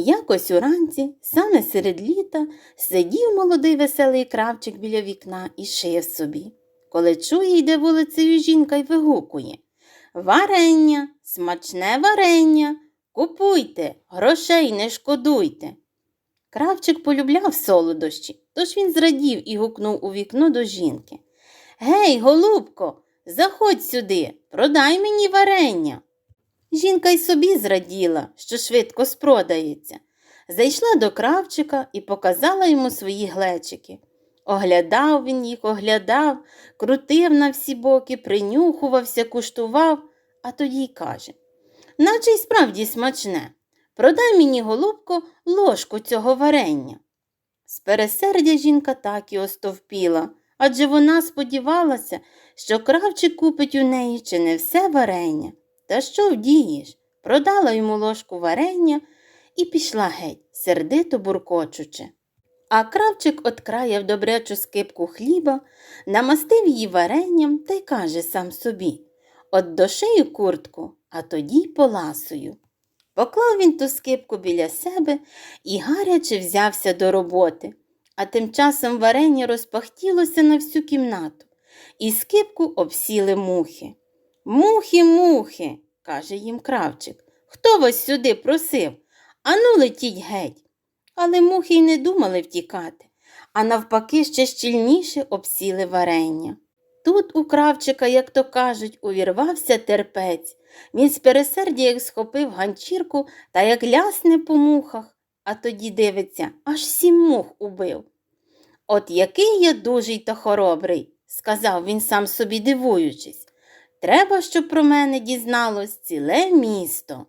Якось уранці, саме серед літа, сидів молодий веселий кравчик біля вікна і шив собі. Коли чує, йде вулицею жінка й вигукує Варення, смачне варення, купуйте, грошей не шкодуйте. Кравчик полюбляв солодощі, тож він зрадів і гукнув у вікно до жінки. Гей, голубко, заходь сюди, продай мені варення. Жінка й собі зраділа, що швидко спродається. Зайшла до кравчика і показала йому свої глечики. Оглядав він їх, оглядав, крутив на всі боки, принюхувався, куштував, а тоді й каже наче й справді смачне. Продай мені, голубко, ложку цього варення. З пересердя жінка так і остовпіла, адже вона сподівалася, що кравчик купить у неї чи не все варення. Та що вдієш? Продала йому ложку варення і пішла геть, сердито буркочучи. А кравчик откраяв добрячу скипку хліба, намастив її варенням та й каже сам собі От дошию куртку, а тоді й поласую. Поклав він ту скипку біля себе і гаряче взявся до роботи, а тим часом варення розпахтілося на всю кімнату, і скипку обсіли мухи. Мухи, мухи, каже їм кравчик. Хто вас сюди просив? Ану, летіть геть. Але мухи й не думали втікати, а навпаки, ще щільніше обсіли варення. Тут у кравчика, як то кажуть, увірвався терпець. Він з пересердя як схопив ганчірку та як лясне по мухах, а тоді дивиться, аж сім мух убив. От який я дужий та хоробрий, сказав він сам собі дивуючись. Треба, щоб про мене дізналось ціле місто.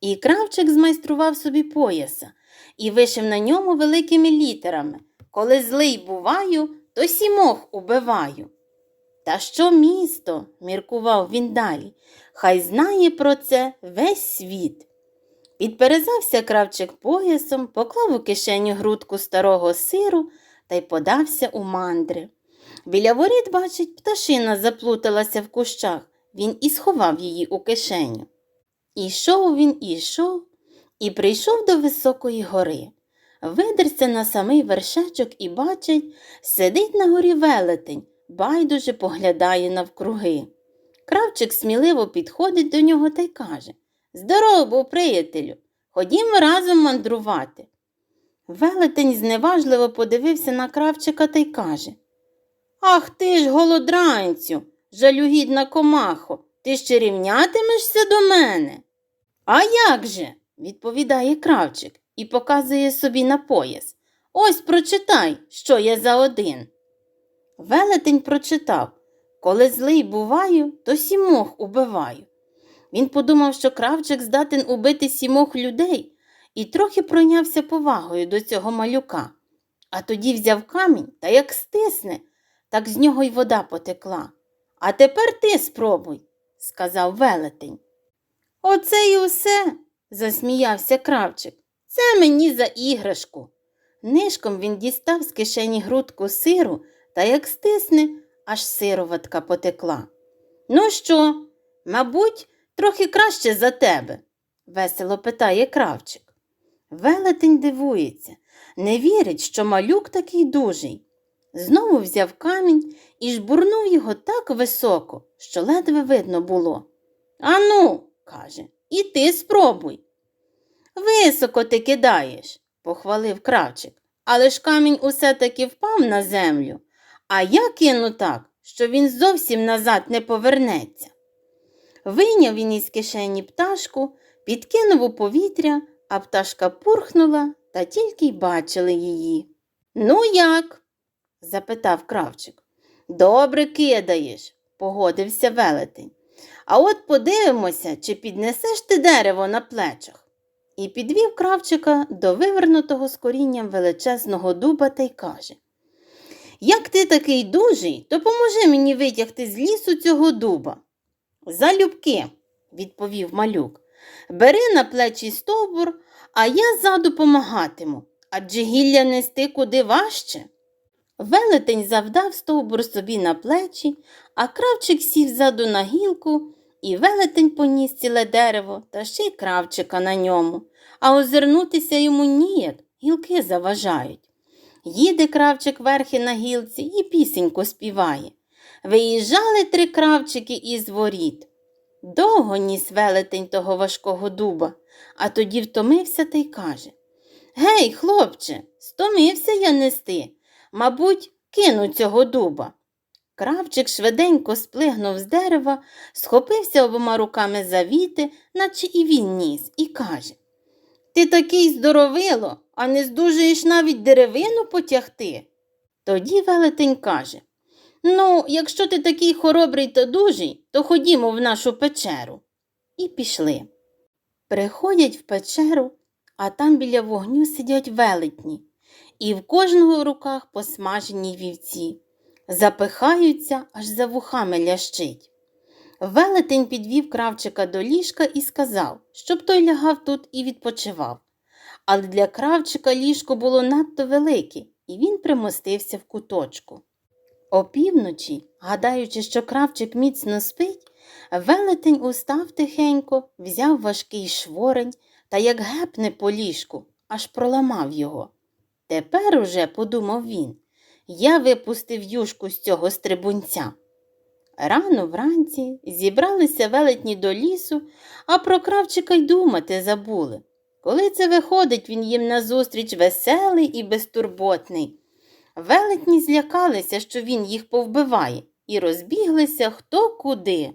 І кравчик змайстрував собі пояса і вишив на ньому великими літерами Коли злий буваю, то сімох убиваю. Та що місто, міркував він далі, хай знає про це весь світ. Підперезався кравчик поясом, поклав у кишеню грудку старого сиру та й подався у мандри. Біля воріт, бачить, пташина заплуталася в кущах, він і сховав її у кишеню. Ішов він, ішов і прийшов до високої гори. Видерся на самий вершечок і бачить, сидить на горі велетень, байдуже поглядає навкруги. Кравчик сміливо підходить до нього та й каже Здорово, був приятелю, ходімо разом мандрувати. Велетень зневажливо подивився на кравчика та й каже Ах ти ж, голодранцю, жалюгідна комахо, ти ще рівнятимешся до мене? А як же? відповідає кравчик і показує собі на пояс. Ось прочитай, що я за один. Велетень прочитав Коли злий буваю, то сімох убиваю. Він подумав, що кравчик здатен убити сімох людей, і трохи пройнявся повагою до цього малюка. А тоді взяв камінь та як стисне, так з нього й вода потекла. А тепер ти спробуй, сказав велетень. Оце й усе, засміявся кравчик. Це мені за іграшку. Нишком він дістав з кишені грудку сиру та як стисне, аж сироватка потекла. Ну що, мабуть, трохи краще за тебе? весело питає кравчик. Велетень дивується, не вірить, що малюк такий дужий. Знову взяв камінь і жбурнув його так високо, що ледве видно було. Ану, каже, і ти спробуй. Високо ти кидаєш, похвалив кравчик, але ж камінь усе таки впав на землю, а я кину так, що він зовсім назад не повернеться. Вийняв він із кишені пташку, підкинув у повітря, а пташка пурхнула та тільки й бачили її. Ну, як? Запитав кравчик. Добре кидаєш, погодився велетень. А от подивимося, чи піднесеш ти дерево на плечах. І підвів кравчика до вивернутого з корінням величезного дуба та й каже Як ти такий дужий, то поможи мені витягти з лісу цього дуба. Залюбки, відповів малюк. Бери на плечі стовбур, а я ззаду помагатиму, адже гілля нести куди важче. Велетень завдав стовбур собі на плечі, а кравчик сів ззаду на гілку І велетень поніс ціле дерево та ще й кравчика на ньому, а озирнутися йому ніяк, гілки заважають. Їде кравчик верхи на гілці і пісеньку співає. Виїжджали три кравчики із воріт. Довго ніс велетень того важкого дуба, а тоді втомився та й каже Гей, хлопче, стомився я нести. Мабуть, кину цього дуба. Кравчик швиденько сплигнув з дерева, схопився обома руками за віти, наче і він ніс, і каже Ти такий здоровило, а не здужаєш навіть деревину потягти. Тоді велетень каже Ну, якщо ти такий хоробрий та дужий, то ходімо в нашу печеру. І пішли. Приходять в печеру, а там біля вогню сидять велетні, і в кожного в руках посмажені вівці. Запихаються, аж за вухами лящить. Велетень підвів кравчика до ліжка і сказав, щоб той лягав тут і відпочивав. Але для кравчика ліжко було надто велике, і він примостився в куточку. Опівночі, гадаючи, що кравчик міцно спить, велетень устав тихенько, взяв важкий шворень та як гепне по ліжку, аж проламав його. Тепер уже, подумав він, я випустив юшку з цього стрибунця. Рано вранці зібралися велетні до лісу, а про кравчика й думати забули. Коли це виходить, він їм назустріч веселий і безтурботний. Велетні злякалися, що він їх повбиває, і розбіглися хто куди.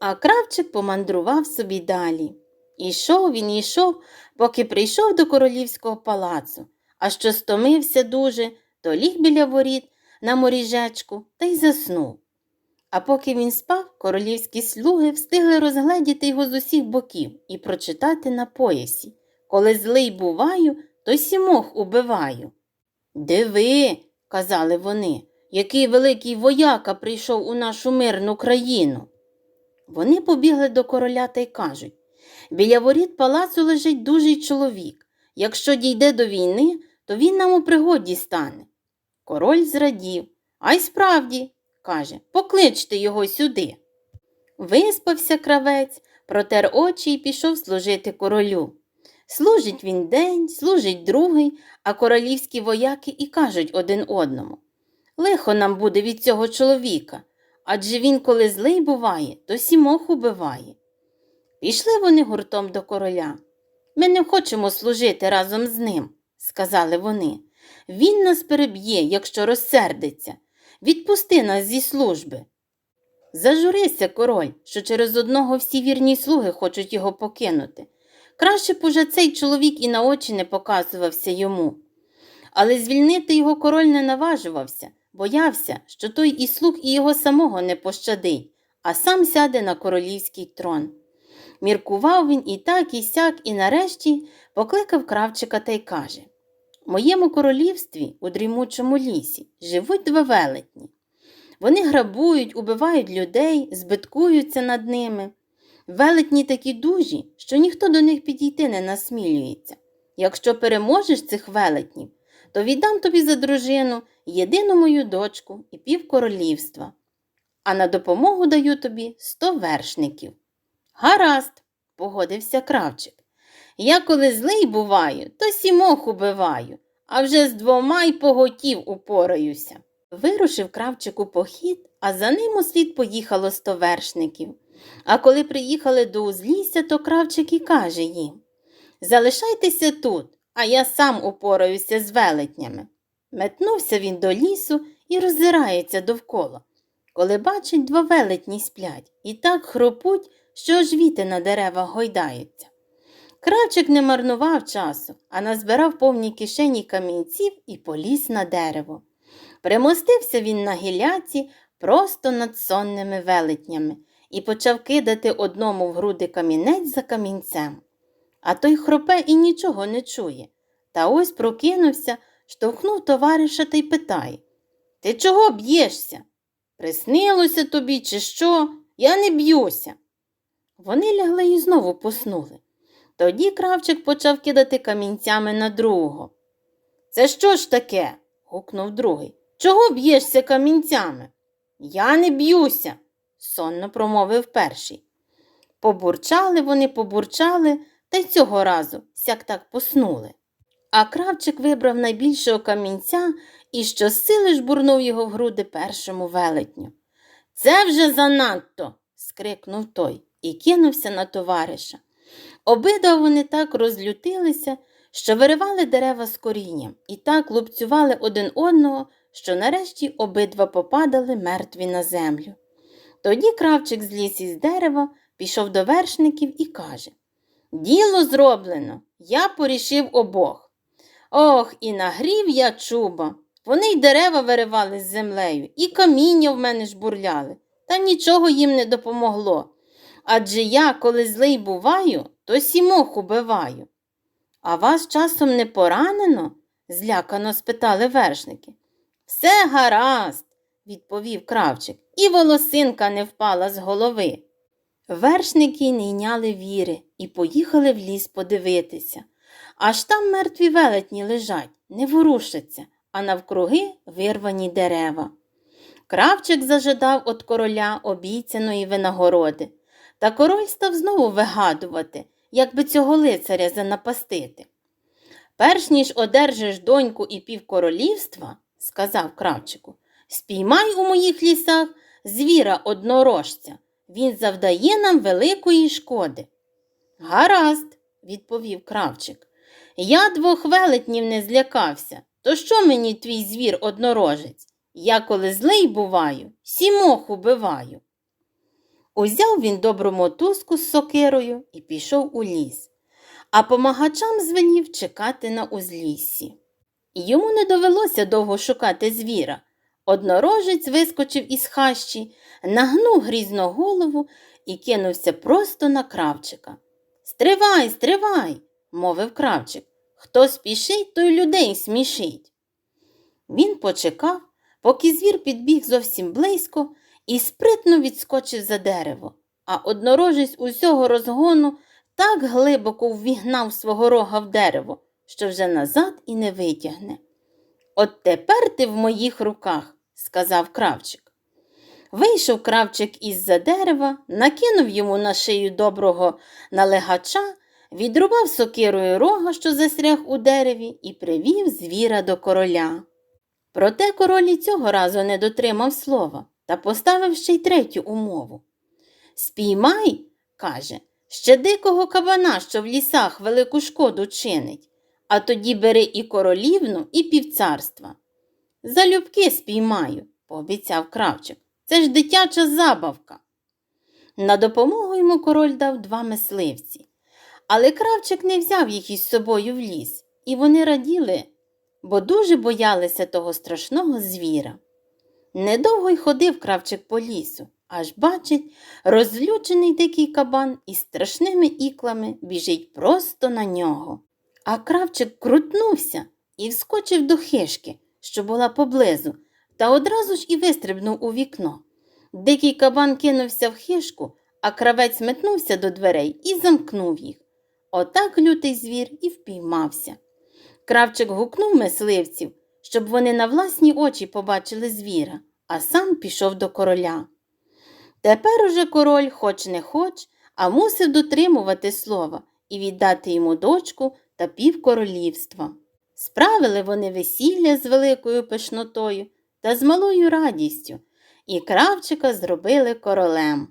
А кравчик помандрував собі далі. Ішов він ішов, поки прийшов до королівського палацу, а що стомився дуже, то ліг біля воріт на моріжечку та й заснув. А поки він спав, королівські слуги встигли розгледіти його з усіх боків і прочитати на поясі Коли злий буваю, то сімох убиваю. Диви, казали вони, який великий вояка прийшов у нашу мирну країну. Вони побігли до короля та й кажуть біля воріт палацу лежить дужий чоловік. Якщо дійде до війни, то він нам у пригоді стане. Король зрадів. А й справді, каже, покличте його сюди. Виспався кравець, протер очі і пішов служити королю. Служить він день, служить другий, а королівські вояки і кажуть один одному Лихо нам буде від цього чоловіка, адже він, коли злий буває, то сімох убиває. Пішли вони гуртом до короля. Ми не хочемо служити разом з ним, сказали вони. Він нас переб'є, якщо розсердиться. Відпусти нас зі служби. Зажурися, король, що через одного всі вірні слуги хочуть його покинути. Краще б уже цей чоловік і на очі не показувався йому. Але звільнити його король не наважувався, боявся, що той і слуг і його самого не пощадить, а сам сяде на королівський трон. Міркував він і так, і сяк, і нарешті покликав кравчика та й каже В моєму королівстві у дрімучому лісі живуть два велетні. Вони грабують, убивають людей, збиткуються над ними. Велетні такі дужі, що ніхто до них підійти не насмілюється. Якщо переможеш цих велетнів, то віддам тобі за дружину єдину мою дочку і пів королівства, а на допомогу даю тобі сто вершників. Гаразд, погодився кравчик. Я коли злий буваю, то сімох убиваю, а вже з двома й поготів упораюся. Вирушив кравчик у похід, а за ним у слід поїхало сто вершників. А коли приїхали до узлісся, то кравчик і каже їм Залишайтеся тут, а я сам упораюся з велетнями. Метнувся він до лісу і роззирається довкола. Коли бачить, два велетні сплять і так хропуть, що аж віти на деревах гойдаються. Кравчик не марнував часу, а назбирав повні кишені камінців і поліз на дерево. Примостився він на гіляці просто над сонними велетнями і почав кидати одному в груди камінець за камінцем. А той хропе і нічого не чує. Та ось прокинувся, штовхнув товариша та й питає Ти чого б'єшся? Приснилося тобі, чи що? Я не б'юся. Вони лягли і знову поснули. Тоді кравчик почав кидати камінцями на другого. Це що ж таке? гукнув другий. Чого б'єшся камінцями? Я не б'юся, сонно промовив перший. Побурчали вони, побурчали, та й цього разу сяк так поснули. А кравчик вибрав найбільшого камінця і щосили жбурнув його в груди першому велетню. Це вже занадто. скрикнув той і кинувся на товариша. Обидва вони так розлютилися, що виривали дерева з корінням і так лупцювали один одного, що нарешті обидва попадали мертві на землю. Тоді кравчик зліз із дерева, пішов до вершників і каже Діло зроблено, я порішив обох. Ох, і нагрів я чуба. Вони й дерева виривали з землею, і каміння в мене жбурляли, та нічого їм не допомогло. Адже я, коли злий буваю, то сімох убиваю. А вас часом не поранено? злякано спитали вершники. Все гаразд, відповів кравчик, і волосинка не впала з голови. Вершники не йняли віри і поїхали в ліс подивитися. Аж там мертві велетні лежать, не ворушаться, а навкруги вирвані дерева. Кравчик зажадав від короля обіцяної винагороди, та король став знову вигадувати, як би цього лицаря занапастити. Перш ніж одержиш доньку і півкоролівства, сказав кравчику, спіймай у моїх лісах звіра однорожця. Він завдає нам великої шкоди. Гаразд, відповів кравчик. Я двох велетнів не злякався. То що мені твій звір однорожець? Я коли злий буваю, сімох убиваю. Узяв він добру мотузку з сокирою і пішов у ліс, а помагачам звелів чекати на узліссі. Йому не довелося довго шукати звіра. Однорожець вискочив із хащі, нагнув грізно голову і кинувся просто на кравчика. Стривай, стривай, мовив кравчик. Хто спішить, той людей смішить. Він почекав, поки звір підбіг зовсім близько і спритно відскочив за дерево, а однорожець усього розгону так глибоко ввігнав свого рога в дерево, що вже назад і не витягне. От тепер ти в моїх руках, сказав кравчик. Вийшов кравчик із-за дерева, накинув йому на шию доброго налегача, відрубав сокирою рога, що застряг у дереві, і привів звіра до короля. Проте король і цього разу не дотримав слова та поставив ще й третю умову. Спіймай, каже, ще дикого кабана, що в лісах велику шкоду чинить, а тоді бери і королівну, і півцарства. Залюбки спіймаю, пообіцяв кравчик. Це ж дитяча забавка. На допомогу йому король дав два мисливці. Але кравчик не взяв їх із собою в ліс, і вони раділи, бо дуже боялися того страшного звіра. Недовго й ходив кравчик по лісу, аж бачить, розлючений дикий кабан із страшними іклами біжить просто на нього. А кравчик крутнувся і вскочив до хишки, що була поблизу, та одразу ж і вистрибнув у вікно. Дикий кабан кинувся в хишку, а кравець метнувся до дверей і замкнув їх. Отак лютий звір і впіймався. Кравчик гукнув мисливців, щоб вони на власні очі побачили звіра, а сам пішов до короля. Тепер уже король, хоч не хоч, а мусив дотримувати слова і віддати йому дочку та півкоролівства. Справили вони весілля з великою пишнотою та з малою радістю, і кравчика зробили королем.